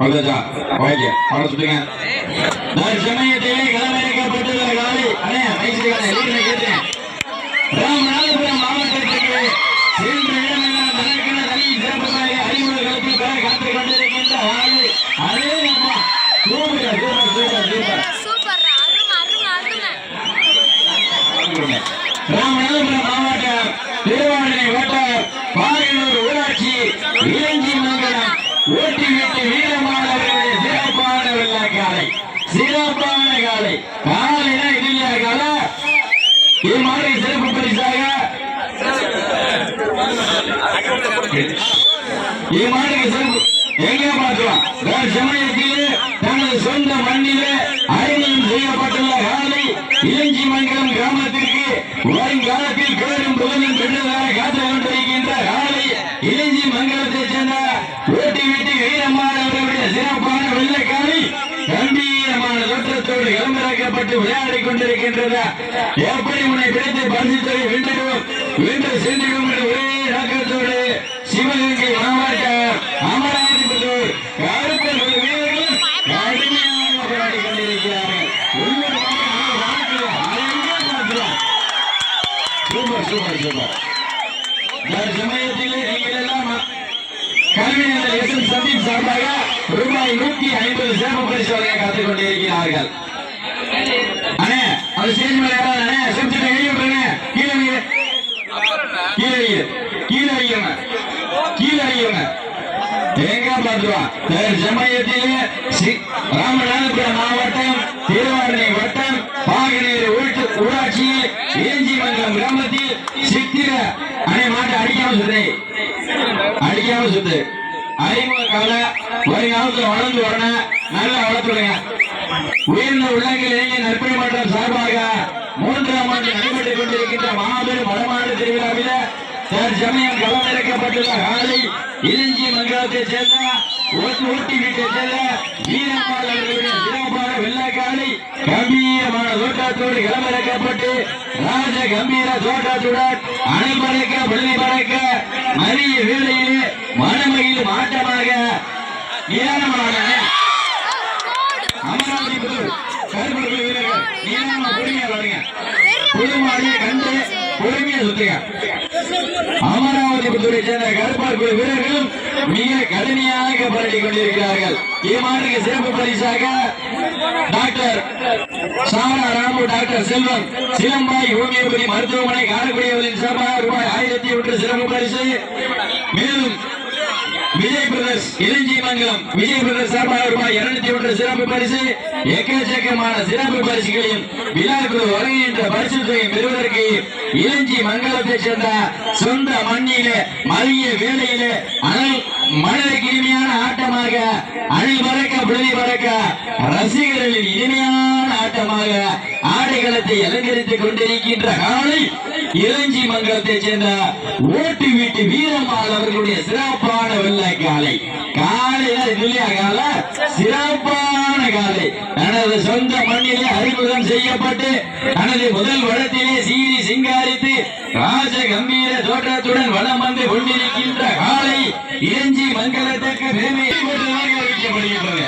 வந்துச்சா ஓகே அவரை சொல்லுங்க. நான் களமிறக்கப்பட்டுள்ள காலை அண்ணே கேட்டேன் ராமநாதபுரம் மாவட்டத்திற்கு சென்ற இடமெல்லாம் தனக்கென தனி பெற காத்துக் கொண்டிருக்கின்ற அதே அம்மா. Super super super super Ramanathapuram மாவட்டம் திருவாரூரை வட்டம் பாரியூர் ஊராட்சி மங்கலம் ஓட்டி வீட்டு வீரமானவர்களுடைய சிறப்பான வெள்ளை சிறப்பான காலை. காலைனா இது காலை? இது மாதிரி சிறப்பு பரிசாக? இது மாதிரி சிறப்பு. எங்க பார்க்கலாம்? வேறு சமயத்திலே தனது சொந்த மண்ணிலே அறிமுகம் செய்யப்பட்டுள்ள காலை இளஞ்சி மங்கலம் கிராமத்திற்கு வருங்காலத்தில் பேரும் புகழும் பெற்றதாக காத்து கொண்டிருக்கின்ற காலை இளஞ்சி மங்கலத்தை சேர்ந்த ஓட்டி வீட்டு வீரமான அவர்களுடைய சிறப்பான வெள்ளைக்காலை கம்பீரமான தோற்றத்தோடு களமிறக்கப்பட்டு விளையாடிக் கொண்டிருக்கின்றது எப்படி உன்னை பிடித்து பரிசுத்தை வென்றிடுவோம் வென்று சென்றிடுவோம் என்ற ஒரே நோக்கத்தோடு சிவகங்கை மாவட்டம் அமராவதிபுத்தூர் ஒரு வீரர்கள் கடுமையாக போராடி கொண்டிருக்கிறார்கள். Super super super. சமயத்திலே நீங்கள் எல்லாம் கல்வியினர் எஸ் எம் சந்தீப் சார்பாக ரூபாய் நூத்தி ஐம்பது சிறப்பு பரிசு வழங்க காத்துக் கொண்டிருக்கிறார்கள். அண்ணே அது ஸ்டேஜ் மேல ஏறாத அண்ணே கீழே வைங்க கீழே வைங்க கீழே வைங்க கீழே வைங்க சமயத்திலே ராமநாதபுரம் மாவட்டம் திருவாரணை வட்டம் பாகனேறு ஊட்டு ஊராட்சியில் ஏஞ்சிமங்கலம் கிராமத்தில் சித்திர. அணை மாட்டை அடிக்காம சுத்து. அடிக்காம சுத்து. அறிமுக கால வருங்காலத்துல வளர்ந்து வரணும். நல்லா வளர்த்துடுங்க உயர்ந்த உலகிலேயே நற்பணி மன்றம் சார்பாக மூன்றாம் ஆண்டு நடைபெற்றுக் கொண்டிருக்கின்ற மாபெரும் வடமாடு திருவிழாவில் தற்சமயம் களமிறக்கப்பட்டுள்ள காலை இலஞ்சி மங்கலத்தை சேர்ந்த ஊட்டி வீட்டைச் சேர்ந்த வீரம்மாள் அவர்களுடைய சிறப்பான வெள்ளைக்காலை கம்பீரமான தோட்டத்தோடு களமிறக்கப்பட்டு ராஜ கம்பீர தோட்டத்துடன் அணை பள்ளி பறக்க மரிய வேளையிலே மனமையில் மாற்றமாக ஏராளமான நீளமா பொறுமையா வருங்க புதுமாடியை கண்டு. பொறுமையா சுத்துங்க. அமராவதி புத்தூரை சேர்ந்த கருப்பார் குழு வீரர்களும் மிக கடுமையாக போராடி கொண்டிருக்கிறார்கள். இம்மாண்டுக்கு சிறப்பு பரிசாக டாக்டர் சாரா ராமு டாக்டர் செல்வம் சிலம்பாய் ஹோமியோபதி மருத்துவமனை காரக்குடியவரின் சார்பாக ரூபாய் ஆயிரத்தி ஒன்று சிறப்பு பரிசு. மேலும் விஜய் பிரதர்ஸ் இளஞ்சி மங்கலம் விஜய் பிரதர்ஸ் சார்பாக ரூபாய் இருநூத்தி ஒன்று சிறப்பு பரிசு எக்கச்சக்கமான சிறப்பு பரிசுகளையும் விழாக்குழு வருகின்ற பரிசு தொகையும் பெறுவதற்கு இளஞ்சி மங்கலத்தை சேர்ந்த சொந்த மண்ணிலே மதிய வேலையிலே அனல் மனதுக்கு இனிமையான ஆட்டமாக அணில் பறக்க புழுதி பறக்க ரசிகர்களின் இனிமையான ஆட்டமாக ஆடைகளத்தை அலங்கரித்துக் கொண்டிருக்கின்ற காலை இளஞ்சி மங்கலத்தை சேர்ந்த ஓட்டு வீட்டு வீரமால் அவர்களுடைய சிறப்பான வெள்ளை காலை காலையில இல்லையா? கால? சிறப்பான காலை. தனது சொந்த மண்ணிலே அறிமுகம் செய்யப்பட்டு தனது முதல் வடத்திலே சீறி சிங்காரித்து ராஜ கம்பீர தோற்றத்துடன் வளம் வந்து கொண்டிருக்கின்ற காலை இளஞ்சி மங்கலத்திற்கு பெருமை அறிவிக்கப்படுகின்றது.